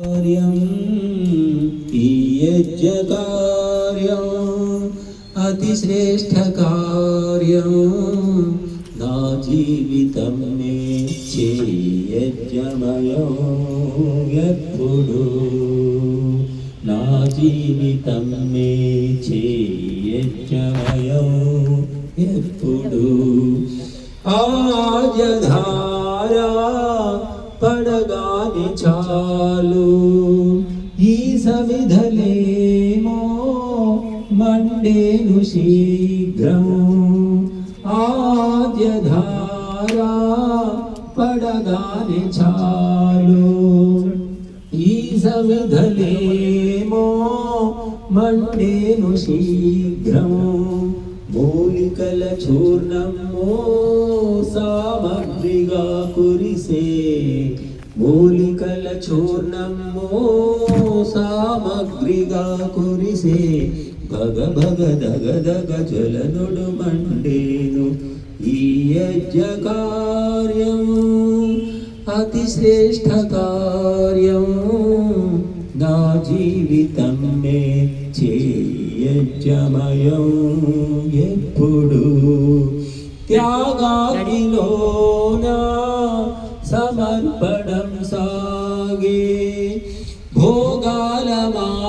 కార్యం ఈ యజ్ఞకార్యం అతి శ్రేష్ఠ కార్యం నా జీవితం మే చేయజ్ఞమయం ఎప్పుడు నా జీవితం మే చేయజ్ఞమయం ఎప్పుడు ఆజధారా పడగాని చాలు. ఈ సమిధలేమో మండేను శీఘ్రము ఆద్యధారా పడగాని చాలు. ఈ సమిధలేమో మండేను శీఘ్రము మూలికల చూర్ణమో సామగ్రిగా కురిసే మూలికల చూర్ణమ్మో సామగ్రిగా కురిసే భగ భగ దగ దగ జలనుడు మండేను. ఈ యజ్ఞ కార్యం అతి శ్రేష్ఠ కార్యం. నా జీవితం మే చేయజమయం ఎప్పుడు. త్యాగాగిలోన సమర్పణ ഭോഗാലമായ